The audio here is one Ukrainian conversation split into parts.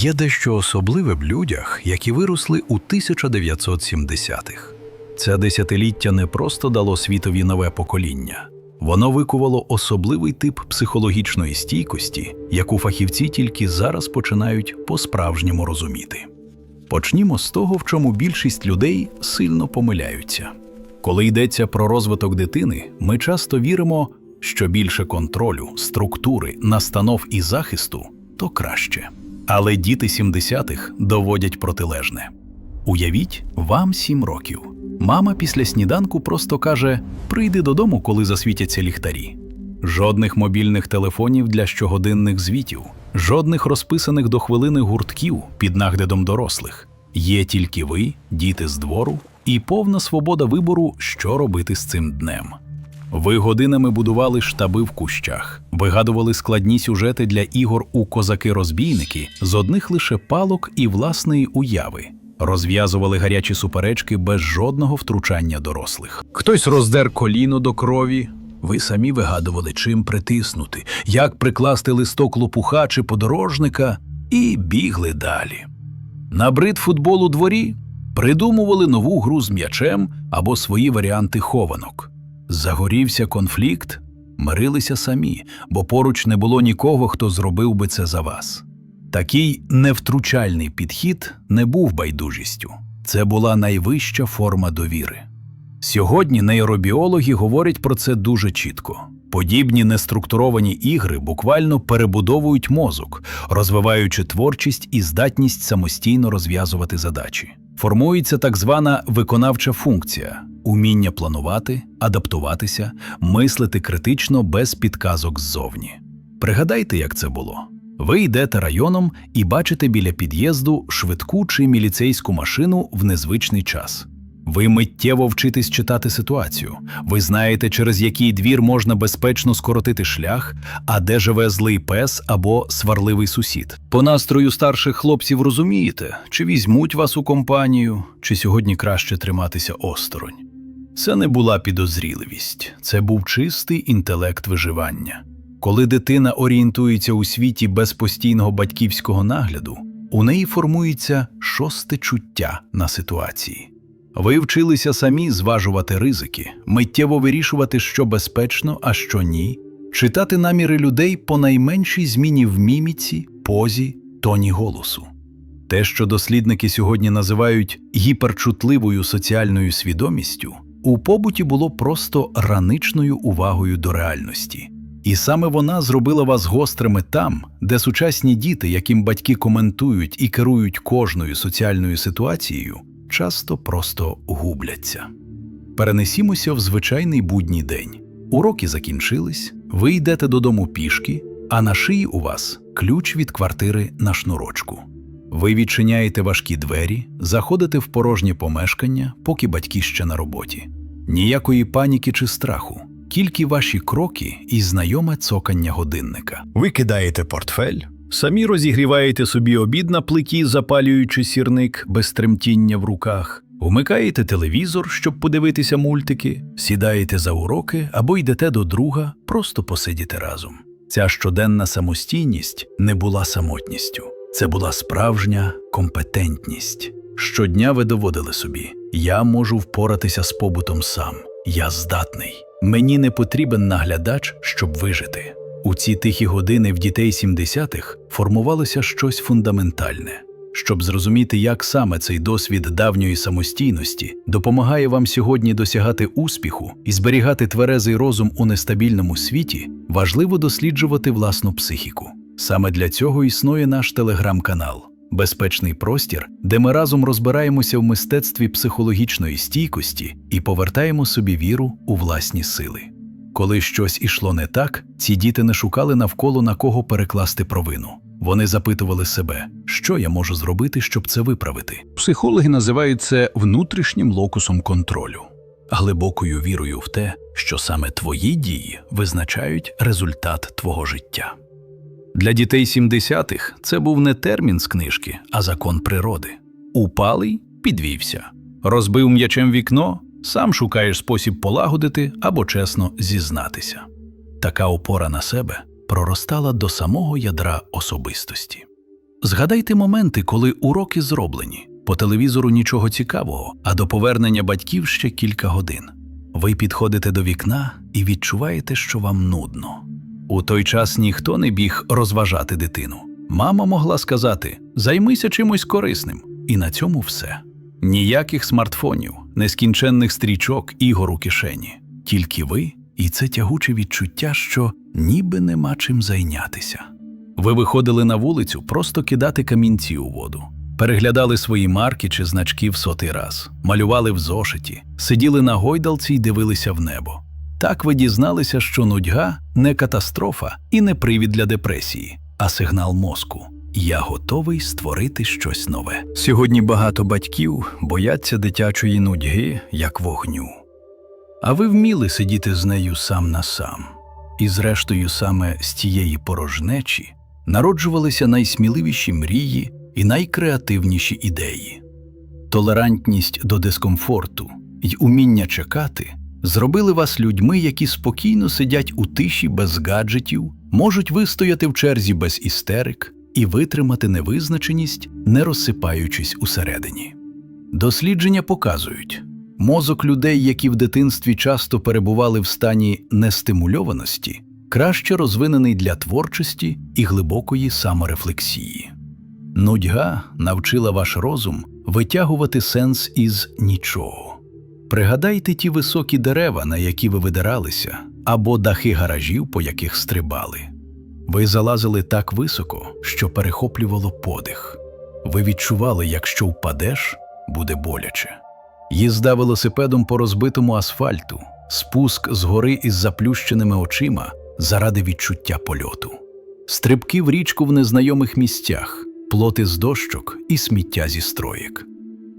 Є дещо особливе в людях, які виросли у 1970-х. Це десятиліття не просто дало світові нове покоління, воно викувало особливий тип психологічної стійкості, яку фахівці тільки зараз починають по-справжньому розуміти. Почнімо з того, в чому більшість людей сильно помиляються. Коли йдеться про розвиток дитини, ми часто віримо, що більше контролю, структури, настанов і захисту то краще. Але діти 70-х доводять протилежне. Уявіть, вам 7 років. Мама після сніданку просто каже: прийди додому, коли засвітяться ліхтарі. Жодних мобільних телефонів для щогодинних звітів, жодних розписаних до хвилини гуртків під наглядом дорослих. Є тільки ви, діти з двору, і повна свобода вибору, що робити з цим днем. Ви годинами будували штаби в кущах, вигадували складні сюжети для ігор у козаки-розбійники з одних лише палок і власної уяви, розв'язували гарячі суперечки без жодного втручання дорослих. Хтось роздер коліно до крові. Ви самі вигадували, чим притиснути, як прикласти листок лопуха чи подорожника, і бігли далі. Набрид футбол у дворі придумували нову гру з м'ячем або свої варіанти хованок. Загорівся конфлікт, мирилися самі, бо поруч не було нікого, хто зробив би це за вас. Такий невтручальний підхід не був байдужістю, це була найвища форма довіри. Сьогодні нейробіологи говорять про це дуже чітко. Подібні неструктуровані ігри буквально перебудовують мозок, розвиваючи творчість і здатність самостійно розв'язувати задачі. Формується так звана виконавча функція уміння планувати, адаптуватися, мислити критично без підказок ззовні. Пригадайте, як це було. Ви йдете районом і бачите біля під'їзду швидку чи міліцейську машину в незвичний час. Ви миттєво вчитесь читати ситуацію. Ви знаєте, через який двір можна безпечно скоротити шлях, а де живе злий пес або сварливий сусід. По настрою старших хлопців розумієте, чи візьмуть вас у компанію, чи сьогодні краще триматися осторонь. Це не була підозріливість, це був чистий інтелект виживання. Коли дитина орієнтується у світі без постійного батьківського нагляду, у неї формується шосте чуття на ситуації. Ви вчилися самі зважувати ризики, миттєво вирішувати, що безпечно, а що ні, читати наміри людей по найменшій зміні в міміці, позі, тоні голосу. Те, що дослідники сьогодні називають гіперчутливою соціальною свідомістю, у побуті було просто раничною увагою до реальності. І саме вона зробила вас гострими там, де сучасні діти, яким батьки коментують і керують кожною соціальною ситуацією, часто просто губляться. Перенесімося в звичайний будній день. Уроки закінчились, ви йдете додому пішки, а на шиї у вас ключ від квартири на шнурочку. Ви відчиняєте важкі двері, заходите в порожнє помешкання, поки батьки ще на роботі. Ніякої паніки чи страху, тільки ваші кроки і знайоме цокання годинника. Ви кидаєте портфель, самі розігріваєте собі обід на плиті, запалюючи сірник без тремтіння в руках, Умикаєте телевізор, щоб подивитися мультики, сідаєте за уроки або йдете до друга, просто посидіти разом. Ця щоденна самостійність не була самотністю, це була справжня компетентність. Щодня ви доводили собі: я можу впоратися з побутом сам, я здатний. Мені не потрібен наглядач, щоб вижити. У ці тихі години в дітей 70-х формувалося щось фундаментальне. Щоб зрозуміти, як саме цей досвід давньої самостійності допомагає вам сьогодні досягати успіху і зберігати тверезий розум у нестабільному світі, важливо досліджувати власну психіку. Саме для цього існує наш телеграм-канал, безпечний простір, де ми разом розбираємося в мистецтві психологічної стійкості і повертаємо собі віру у власні сили. Коли щось ішло не так, ці діти не шукали навколо на кого перекласти провину. Вони запитували себе, що я можу зробити, щоб це виправити. Психологи називають це внутрішнім локусом контролю, глибокою вірою в те, що саме твої дії визначають результат твого життя. Для дітей 70-х це був не термін з книжки, а закон природи. Упалий підвівся, розбив м'ячем вікно, сам шукаєш спосіб полагодити або чесно зізнатися. Така опора на себе проростала до самого ядра особистості. Згадайте моменти, коли уроки зроблені, по телевізору нічого цікавого, а до повернення батьків ще кілька годин. Ви підходите до вікна і відчуваєте, що вам нудно. У той час ніхто не біг розважати дитину. Мама могла сказати: займися чимось корисним, і на цьому все. Ніяких смартфонів, нескінченних стрічок, ігор у кишені. Тільки ви, і це тягуче відчуття, що ніби нема чим зайнятися. Ви виходили на вулицю просто кидати камінці у воду, переглядали свої марки чи значки в сотий раз, малювали в зошиті, сиділи на гойдалці й дивилися в небо. Так ви дізналися, що нудьга не катастрофа і не привід для депресії, а сигнал мозку. Я готовий створити щось нове. Сьогодні багато батьків бояться дитячої нудьги, як вогню. А ви вміли сидіти з нею сам на сам, і зрештою, саме з тієї порожнечі народжувалися найсміливіші мрії і найкреативніші ідеї. Толерантність до дискомфорту й уміння чекати зробили вас людьми, які спокійно сидять у тиші без гаджетів, можуть вистояти в черзі без істерик і витримати невизначеність, не розсипаючись усередині. Дослідження показують, мозок людей, які в дитинстві часто перебували в стані нестимульованості, краще розвинений для творчості і глибокої саморефлексії. Нудьга навчила ваш розум витягувати сенс із нічого. Пригадайте ті високі дерева, на які ви видиралися, або дахи гаражів, по яких стрибали. Ви залазили так високо, що перехоплювало подих. Ви відчували, якщо впадеш, буде боляче. Їзда велосипедом по розбитому асфальту, спуск з гори із заплющеними очима заради відчуття польоту, стрибки в річку в незнайомих місцях, плоти з дощок і сміття зі строїк.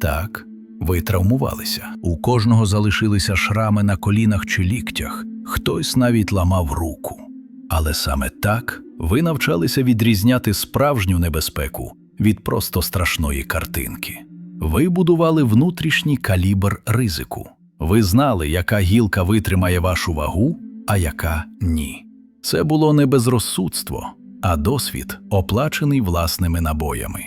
Так, ви травмувалися. У кожного залишилися шрами на колінах чи ліктях, хтось навіть ламав руку. Але саме так ви навчалися відрізняти справжню небезпеку від просто страшної картинки. Ви будували внутрішній калібр ризику. Ви знали, яка гілка витримає вашу вагу, а яка ні. Це було не безрозсудство, а досвід, оплачений власними набоями.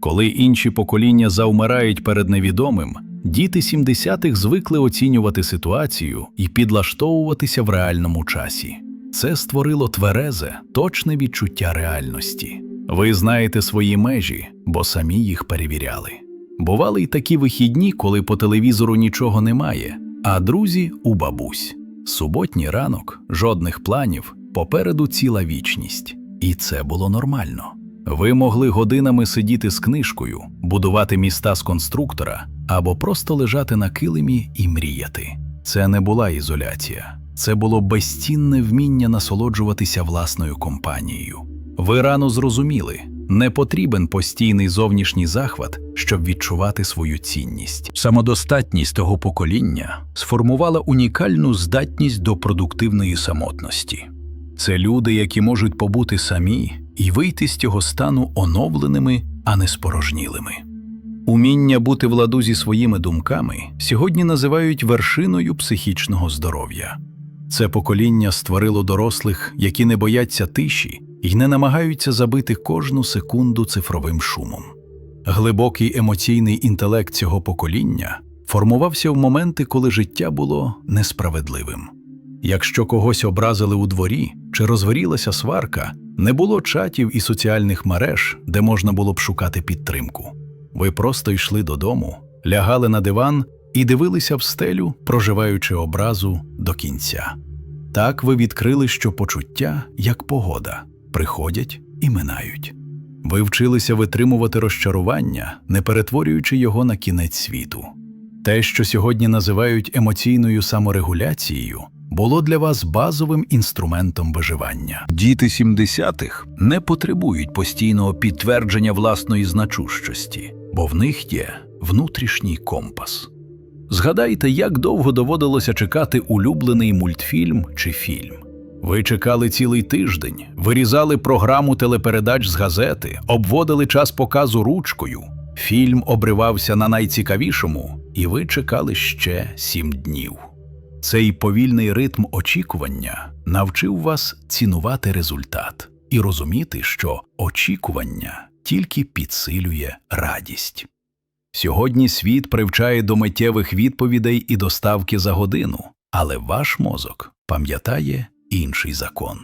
Коли інші покоління завмирають перед невідомим, діти 70-х звикли оцінювати ситуацію і підлаштовуватися в реальному часі. Це створило тверезе, точне відчуття реальності. Ви знаєте свої межі, бо самі їх перевіряли. Бували й такі вихідні, коли по телевізору нічого немає, а друзі у бабусь. Суботній ранок, жодних планів, попереду ціла вічність. І це було нормально. Ви могли годинами сидіти з книжкою, будувати міста з конструктора або просто лежати на килимі і мріяти. Це не була ізоляція, це було безцінне вміння насолоджуватися власною компанією. Ви рано зрозуміли, не потрібен постійний зовнішній захват, щоб відчувати свою цінність. Самодостатність того покоління сформувала унікальну здатність до продуктивної самотності. Це люди, які можуть побути самі і вийти з цього стану оновленими, а не спорожнілими. Уміння бути в ладу зі своїми думками сьогодні називають вершиною психічного здоров'я. Це покоління створило дорослих, які не бояться тиші і не намагаються забити кожну секунду цифровим шумом. Глибокий емоційний інтелект цього покоління формувався в моменти, коли життя було несправедливим. Якщо когось образили у дворі чи розгорілася сварка, не було чатів і соціальних мереж, де можна було б шукати підтримку. Ви просто йшли додому, лягали на диван і дивилися в стелю, проживаючи образу до кінця. Так ви відкрили, що почуття, як погода, приходять і минають. Ви вчилися витримувати розчарування, не перетворюючи його на кінець світу. Те, що сьогодні називають емоційною саморегуляцією, було для вас базовим інструментом виживання. Діти 70-х не потребують постійного підтвердження власної значущості, бо в них є внутрішній компас. Згадайте, як довго доводилося чекати улюблений мультфільм чи фільм. Ви чекали цілий тиждень, вирізали програму телепередач з газети, обводили час показу ручкою. Фільм обривався на найцікавішому, і ви чекали ще сім днів. Цей повільний ритм очікування навчив вас цінувати результат і розуміти, що очікування тільки підсилює радість. Сьогодні світ привчає до миттєвих відповідей і доставки за годину, але ваш мозок пам'ятає інший закон.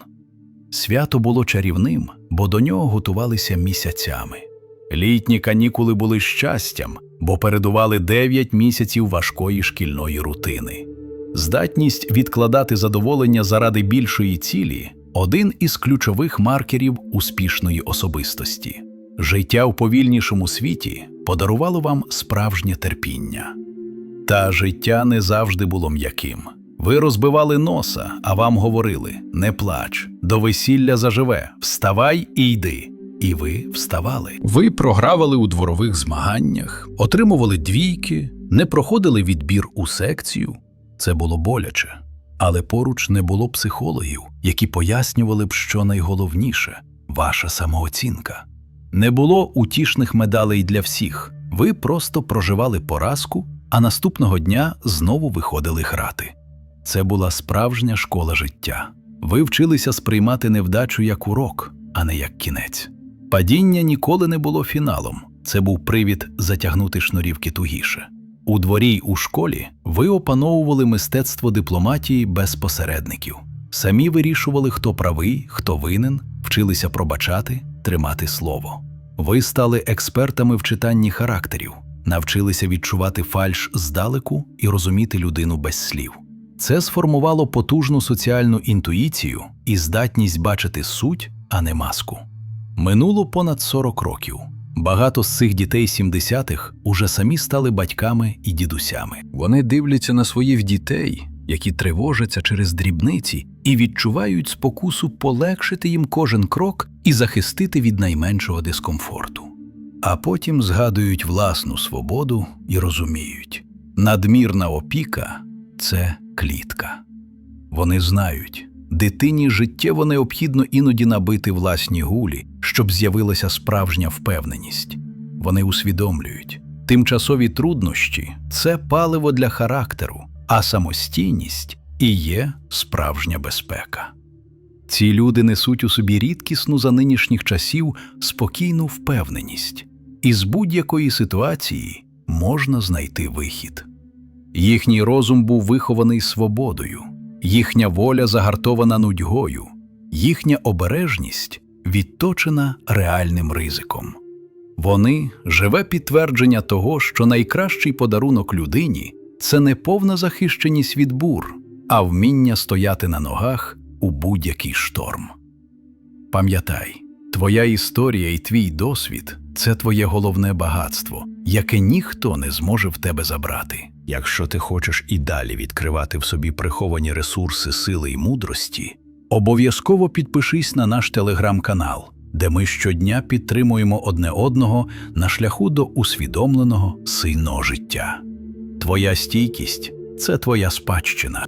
Свято було чарівним, бо до нього готувалися місяцями. Літні канікули були щастям, бо передували 9 місяців важкої шкільної рутини. Здатність відкладати задоволення заради більшої цілі один із ключових маркерів успішної особистості. Життя у повільнішому світі подарувало вам справжнє терпіння. Та життя не завжди було м'яким. Ви розбивали носа, а вам говорили: не плач, до весілля заживе, вставай і йди. І ви вставали. Ви програвали у дворових змаганнях, отримували двійки, не проходили відбір у секцію. Це було боляче. Але поруч не було психологів, які пояснювали б, що найголовніше ваша самооцінка. Не було утішних медалей для всіх. Ви просто проживали поразку, а наступного дня знову виходили грати. Це була справжня школа життя. Ви вчилися сприймати невдачу як урок, а не як кінець. Падіння ніколи не було фіналом. Це був привід затягнути шнурівки тугіше. У дворі й у школі ви опановували мистецтво дипломатії без посередників. Самі вирішували, хто правий, хто винен, вчилися пробачати, тримати слово. Ви стали експертами в читанні характерів, навчилися відчувати фальш здалеку і розуміти людину без слів. Це сформувало потужну соціальну інтуїцію і здатність бачити суть, а не маску. Минуло понад 40 років. Багато з цих дітей 70-х уже самі стали батьками і дідусями. Вони дивляться на своїх дітей, які тривожаться через дрібниці, і відчувають спокусу полегшити їм кожен крок і захистити від найменшого дискомфорту. А потім згадують власну свободу і розуміють, надмірна опіка це клітка. Вони знають, дитині життєво необхідно іноді набити власні гулі, щоб з'явилася справжня впевненість. Вони усвідомлюють, тимчасові труднощі це паливо для характеру, а самостійність і є справжня безпека. Ці люди несуть у собі рідкісну за нинішніх часів спокійну впевненість, і з будь-якої ситуації можна знайти вихід. Їхній розум був вихований свободою, їхня воля загартована нудьгою, їхня обережність відточена реальним ризиком. Вони живе підтвердження того, що найкращий подарунок людині це не повна захищеність від бур, а вміння стояти на ногах у будь-який шторм. Пам'ятай, твоя історія і твій досвід це твоє головне багатство, яке ніхто не зможе в тебе забрати. Якщо ти хочеш і далі відкривати в собі приховані ресурси сили і мудрості, обов'язково підпишись на наш телеграм-канал, де ми щодня підтримуємо одне одного на шляху до усвідомленого сильного життя. Твоя стійкість це твоя спадщина.